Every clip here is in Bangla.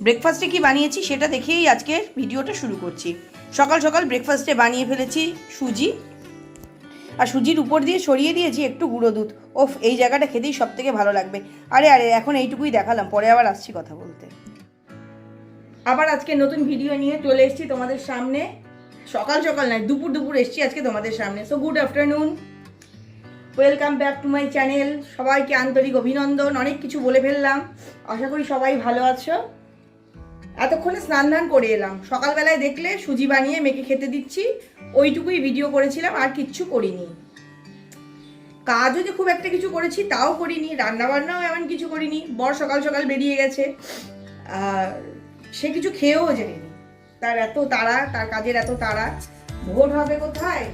ব্রেকফাস্টে কি বানিয়েছি সেটা দেখেই আজকের ভিডিওটা শুরু করছি। সকাল সকাল ব্রেকফাস্টে বানিয়ে ফেলেছি সুজি। আর সুজির উপর দিয়ে সরিয়ে দিয়েছি একটু গুঁড়ো দুধ। ওফ, এই জায়গাটা খেতেই সব থেকে ভালো লাগবে। আরে আরে, এখন এইটুকুই দেখালাম, পরে আবার আসছি কথা বলতে। আবার আজকে নতুন ভিডিও নিয়ে চলে এসেছি তোমাদের সামনে। সকাল সকাল নয়, দুপুর দুপুর এসেছি আজকে তোমাদের সামনে। So good afternoon welcome back to my channel সবাইকে আন্তরিক অভিনন্দন, অনেক কিছু বলে ফেললাম। আশা করি সবাই ভালো আছো। এতক্ষণে স্নান ধান করে এলাম। সকালবেলায় দেখলে সুজি বানিয়ে মেয়েকে খেতে দিচ্ছি। ওইটুকুই ভিডিও করেছিলাম, আর কিচ্ছু করিনি। কাজও যে খুব একটা কিছু করেছি, তাও করিনি। রান্না বান্নাও এমন কিছু করিনি। বর সকাল সকাল বেরিয়ে গেছে। সে কিছু খেয়েও যায়নি তার এত তাড়া, তার কাজের এত তাড়া। ভোট হবে কোথায়?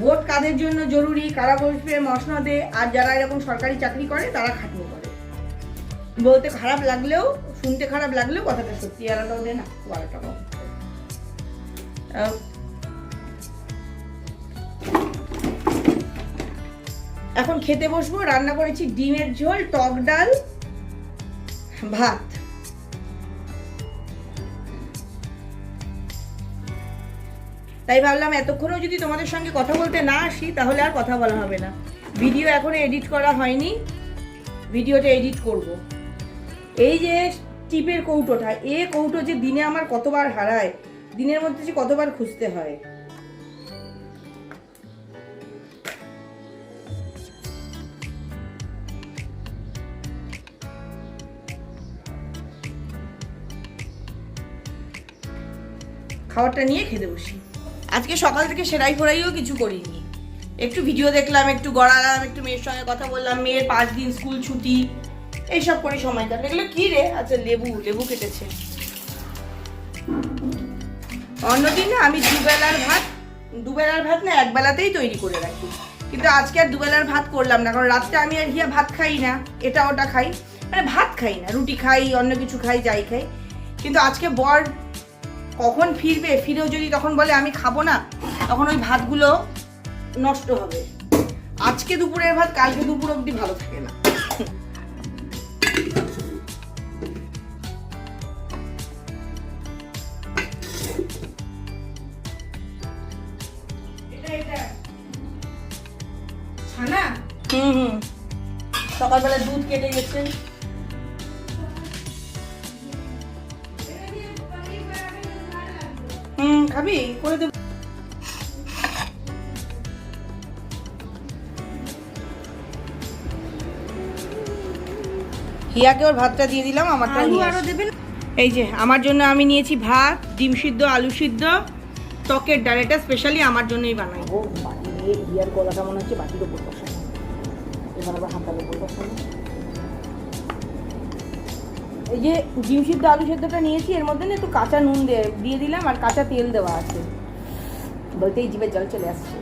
ভোট কাদের জন্য জরুরি, কারা বসবে মসনদে আর যারা এরকম সরকারি চাকরি করে, তারা খাটনি করে বলতে খারাপ লাগলেও, শুনতে খারাপ লাগলেও কথাটা সত্যি, আলাদা ওদের না। এখন খেতে বসবো, রান্না করেছি ডিমের ঝোল, টক ডাল, ভাত তাই ভাবলাম এতক্ষণও যদি তোমাদের সঙ্গে কথা বলতে না আসি, তাহলে আর কথা বলা হবে না। ভিডিও এখনও এডিট করা হয়নি। ভিডিওটা এডিট করব। এই যে টিপের কৌটোটা, এ কৌটো যে দিনে আমার কতবার হারায়, দিনের মধ্যে যে কতবার খুঁজতে হয়। খাবারটা নিয়ে খেতে বসি। আজকে সকাল থেকে সেরাই ফোরাইও কিছু করিনি। একটু ভিডিও দেখলাম, একটু গড়ালাম, একটু মেয়ের সঙ্গে কথা বললাম, মেয়ের পাঁচ দিন স্কুল ছুটি, এইসব করে সময় কাটে এগুলো কি রে? আচ্ছা লেবু লেবু কেটেছে। অন্যদিন না আমি দুবেলার ভাত দুবেলার ভাত না একবেলাতেই তৈরি করে রাখি। কিন্তু আজকে আর দুবেলার ভাত করলাম না, কারণ রাত্রে আমি আর হিয়া ভাত খাই না, এটা ওটা খাই। মানে ভাত খাই না, রুটি খাই, অন্য কিছু খাই, যাই খাই। কিন্তু আজকে বর কখন ফিরবে? ফিরেও যদি তখন বলে আমি খাব না তখন ওই ভাতগুলো নষ্ট হবে। আজকে দুপুরের ভাত কালকে দুপুর অবধি ভালো থাকে না। সকালবেলা দুধ কেটে গেছে। খাবি করে দেব। হিয়াকে ওর ভাতটা দিয়ে দিলাম আমারটা আরও দেবেন? এই যে আমার জন্য আমি নিয়েছি ভাত ডিম সিদ্ধ আলু সিদ্ধ টকের ডাল এটা স্পেশালি আমার জন্যই বানাই। ও বাটি দিয়ে হিয়ার গলাটা মনে হচ্ছে বাটির ওপর বসানো। এবার আবার হাতার ওপর বসানো। এই যে ডিম সিদ্ধ আলু সিদ্ধটা নিয়েছি এর মধ্যে না একটু কাঁচা নুন দিয়ে দিয়ে দিলাম আর কাঁচা তেল দেওয়া আছে। বলতেই জিভে জল চলে আসছে।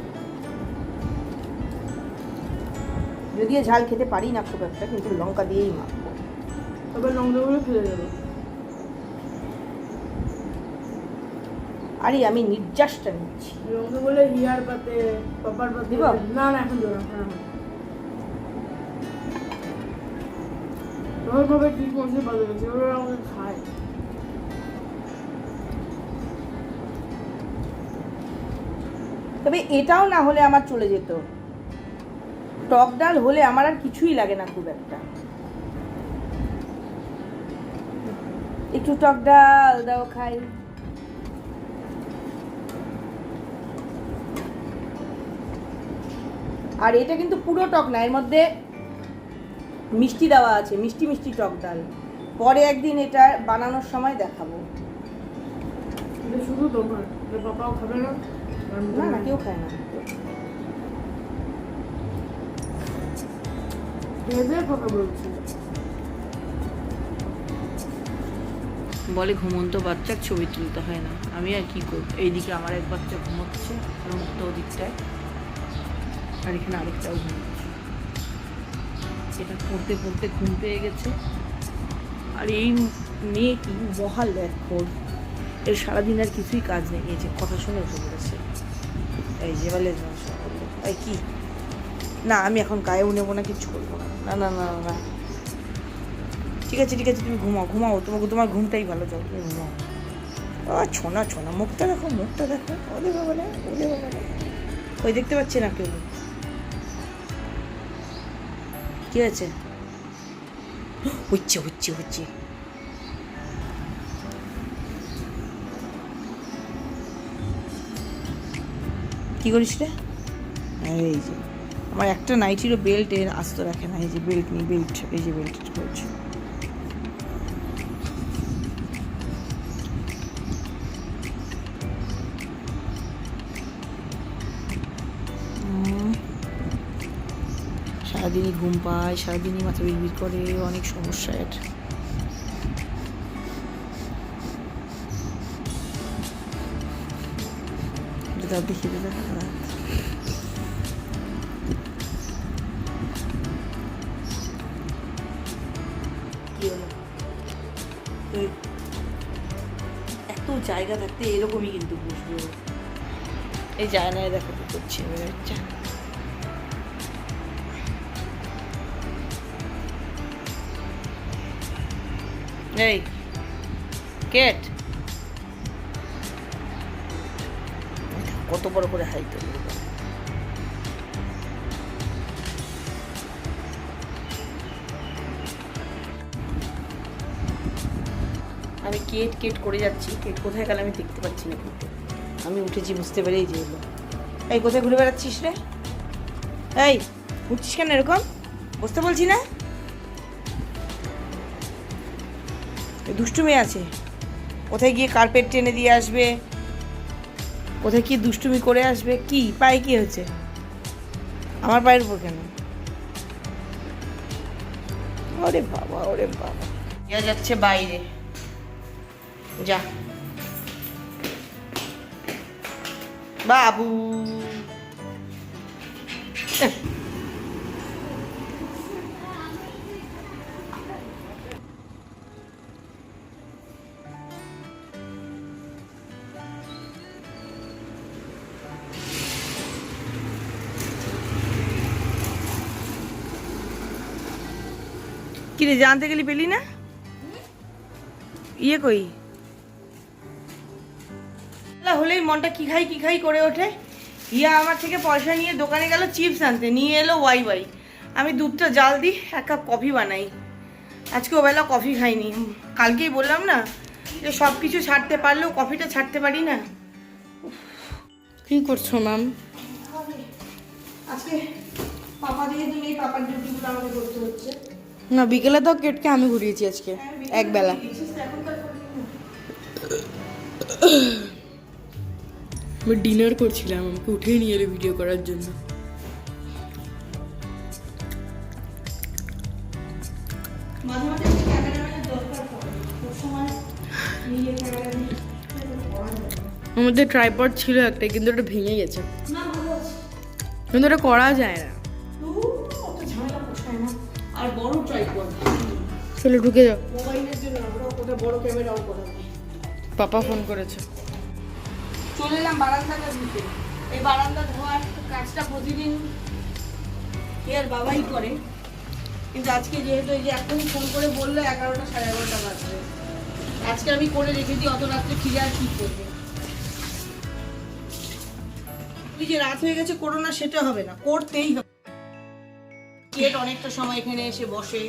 যদিও ঝাল খেতে পারি না খুব একটা কিন্তু লঙ্কা দিয়েই মাখবো। তবে লঙ্কাগুলো ফেলে দেবো। আরে আমি নির্যাসটা নিচ্ছি। লঙ্কাগুলো হিয়ার পাতে পাপার পাতে দিব? না না এখন দেবো তবে এটাও না হলে আমার চলে যেত। টক ডাল হলে আমার আর কিছুই লাগে না খুব একটা। একটু টক ডাল, দাও খাই। আর এটা কিন্তু পুরো টক না, এর মধ্যে মিষ্টি দেওয়া আছে মিষ্টি মিষ্টি টক ডাল। পরে একদিন এটা বানানোর সময় দেখাবো। শুধু পাপাও খাবে না না না কেউ খায় না। বলে ঘুমন্ত বাচ্চার ছবি তুলতে হয় না। আমি আর কি করব? এইদিকে আমার এক বাচ্চা ঘুমোচ্ছে আর মুখটা ওদিকটায়। আর এখানে আরেকটাও ঘুমোচ্ছে। এটা পড়তে পড়তে ঘুম পেয়ে গেছে। আর এই মেয়ে কি মহাল ব্যাকর এর সারাদিন আর কিছুই কাজ নেই। যে কথা শুনে উঠে পড়েছে। এই যে বলে এই কি? না আমি এখন গায়েও নেব না কিছু করব না। না না না না, ঠিক আছে ঠিক আছে তুমি ঘুমাও ঘুমাও। তোমাকে তোমার ঘুমটাই ভালো যাও তুমি ঘুমাও। ছোনা ছোনা মুখটা দেখো মুখটা দেখো। ওলে বাবা না ওলে বাবা না ওই দেখতে পাচ্ছি না কেউ। কি আছে হচ্ছে হচ্ছে হচ্ছে। কি করিস রে? এই যে, আমার একটা নাইটিরও বেল্ট আসতে রাখে না, এই যে বেল্ট নেই বেল্ট এই যে বেল্ট রয়েছে সারাদিনই ঘুম পায় সারাদিনই মাথা বিড়বিড় করে অনেক সমস্যা এর। দাদা দেখি দাদা এত জায়গা থাকতে এরকমই কিন্তু বসবে এই না দেখো করছে এবার এই কেট কত বড় করে হাই তোলে আমি কেট কেট করে যাচ্ছি। কেট কোথায় গেল আমি দেখতে পাচ্ছি না কিন্তু। আমি উঠেছি বুঝতে পেরেই যে এই কোথায় ঘুরে বেড়াচ্ছিস রে? এই উঠছিস কেন এরকম? বুঝতে বলছি না? দুষ্টু মেয়ে আছে? কোথায় গিয়ে কার্পেট টেনে দিয়ে আসবে? কোথায় কি দুষ্টুমি করে আসবে? কি? পায়ে কি হয়েছে? আমার পায়ের উপর কেন? ওরে বাবা ওরে বাবা। যাচ্ছে বাইরে। যা। বাবু। কি রে জানতে গেলি পেলি না? ইয়ে কই? বেলা হলেই মনটা কি খাই কি খাই করে ওঠে। ইয়া আমার থেকে পয়সা নিয়ে দোকানে গেল চিপস আনতে। নিয়ে এলো ওয়াই ওয়াই আমি দুধটা জাল দিই এক কাপ কফি বানাই। আজকে ওবেলা কফি খাইনি। কালকেই বললাম না যে সব কিছু ছাড়তে পারলেও কফিটা ছাড়তে পারি না। কি করছ ম্যাম? আজকে পাপা যেহেতু নেই পাপার ডিউটিগুলো আমাকে করতে হচ্ছে। না বিকেলে তো কেটকে আমি ঘুরিয়েছি আজকে একবেলা আমি ডিনার করছিলাম আমাকে উঠেই নিয়ে এলো ভিডিও করার জন্য। আমাদের ট্রাইপড ছিল একটা কিন্তু ওটা ভেঙে গেছে। না ভালো আছে। কিন্তু ওটা করা যায় না। চলে ঢুকে যাও। পাপা ফোন করেছে। চলে এলাম বারান্দাটা এই বারান্দা ধোয়ার কাজটা প্রতিদিন আর বাবাই করে। কিন্তু আজকে যেহেতু এই যে এখনই ফোন করে বলল এগারোটা সাড়ে এগারোটা বাজবে। আজকে আমি করে রেখেছি অত রাত্রে ফিরে আর কি করবে? তুই যে রাত হয়ে গেছে করো না সেটা হবে না করতেই হবে। অনেকটা সময় এখানে এসে বসে।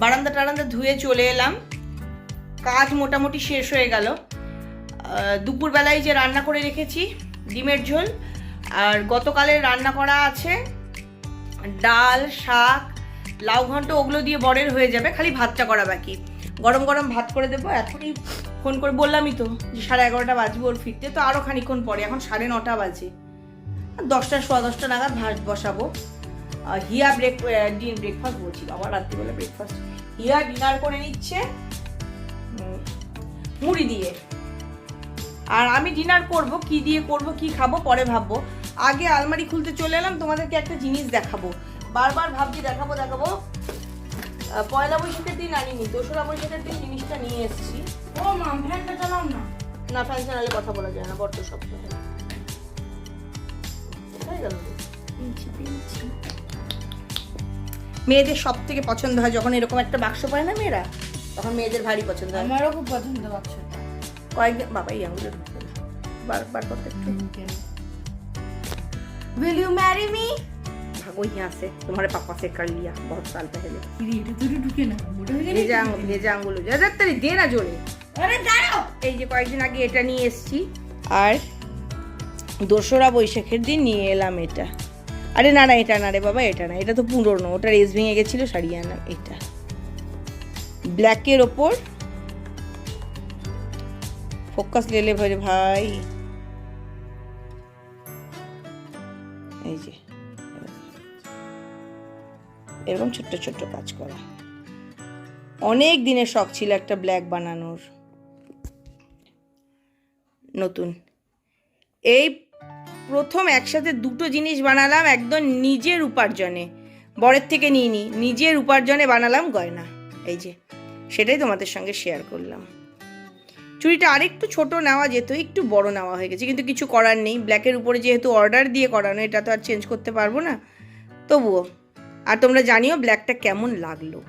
বারান্দা টারান্দা ধুয়ে চলে এলাম। কাজ মোটামুটি শেষ হয়ে গেল। দুপুরবেলায় যে রান্না করে রেখেছি, ডিমের ঝোল, আর গতকালের রান্না করা আছে ডাল, শাক, লাউ ঘন্ট, ওগুলো দিয়ে বরের হয়ে যাবে, খালি ভাতটা করা বাকি। গরম গরম ভাত করে দেবো, এখনই ফোন করে বললামই তো যে সাড়ে এগারোটা বাজবে ওর ফিরতে, তো আরও খানিক্ষণ পরে, এখন সাড়ে নটা বাজে। দশটা সোয়া দশটা নাগাদ ভাত বসাবো। হিয়া ব্রেক ডিন ব্রেকফাস্ট বলছি আবার রাত্রিবেলা ব্রেকফাস্ট হিয়া ডিনার করে নিচ্ছে মুড়ি দিয়ে। আর আমি ডিনার করব কি দিয়ে করব কি খাব পরে ভাববো। আগে আলমারি খুলতে চলে এলাম তোমাদেরকে একটা জিনিস দেখাবো। বারবার ভাবছি দেখাবো দেখাবো। পয়লা বৈশাখের দিন আনিনি দোসরা বৈশাখের দিন জিনিসটা নিয়ে এসেছি। ও মাম ফ্যানটা চালাম না। না ফ্যান চ্যানেলে কথা বলা যায় না বড্ড শব্দ হয়ে। গেল? মেয়েদের সব থেকে পছন্দ হয় যখন এরকম একটা বাক্স পায় না মেয়েরা তখন মেয়েদের ভারী পছন্দ হয় আমারও খুব পছন্দ বাক্স কয়েকদিন বাবা এই আঙুলে ঢুকবে না। বার বার করতে একটু विल यू मैरी मी भागो यहाँ से तुम्हारे पापा से कर लिया बहुत साल पहले এটা তো ঢুকে না মোটা হয়ে গেলে ভেজা আঙুল ভেজা আঙুল যা তাড়াতাড়ি দে না জোরে আরে দাঁড়াও এই যে কয়েকদিন আগে এটা নিয়ে এসেছি আর দোসরা বৈশাখের দিন নিয়ে এলাম এটা আরে না না, এটা না রে বাবা, এটা না, এটা তো পুরনো, ওটা রেস ভেঙে গেছিল সারিয়ে আনলাম এটা। ব্ল্যাকের ওপর ফোকাস লেলে ভাই ভাই। এই যে, এরকম ছোট্ট ছোট্ট কাজ করা। অনেক দিনের শখ ছিল একটা ব্ল্যাক বানানোর। নতুন। এই প্রথম একসাথে দুটো জিনিস বানালাম একদম নিজের উপার্জনে। বরের থেকে নিই নি নিজের উপার্জনে বানালাম গয়না। এই যে, সেটাই তোমাদের সঙ্গে শেয়ার করলাম। চুড়িটা আরেকটু ছোট নেওয়া যেত, একটু বড় নেওয়া হয়ে গেছে, কিন্তু কিছু করার নেই। ব্ল্যাকের উপরে যেহেতু অর্ডার দিয়ে করানো, এটা তো আর চেঞ্জ করতে পারব না। তবুও, আর তোমরা জানিও ব্ল্যাকটা কেমন লাগল।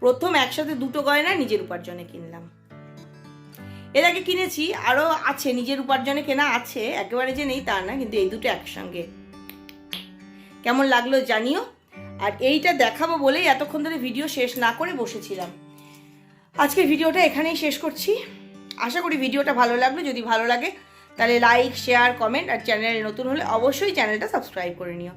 প্রথম একসাথে দুটো গয়না নিজের উপার্জনে কিনলাম। এর আগে কিনেছি আরও আছে, নিজের উপার্জনে কেনা আছে, একেবারে যে নেই তা না, কিন্তু এই দুটো একসঙ্গে। কেমন লাগল জানিও। আর এইটা দেখাবো বলেই এতক্ষণ ধরে ভিডিও শেষ না করে বসেছিলাম। আজকে ভিডিওটা এখানেই শেষ করছি। আশা করি ভিডিওটা ভালো লাগল। যদি ভালো লাগে, তাহলে লাইক শেয়ার কমেন্ট আর চ্যানেলে নতুন হলে অবশ্যই চ্যানেলটা সাবস্ক্রাইব করে নিও।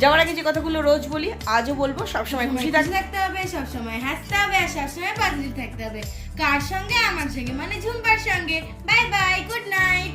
যাওয়ার আগে যে কথাগুলো রোজ বলি আজও বলব সবসময় খুশি থাকতে হবে সবসময় হাসতে হবে আর সবসময় পজিটিভ থাকতে হবে। কার সঙ্গে? আমার সঙ্গে। মানে ঝুম্পার সঙ্গে। Bye bye good night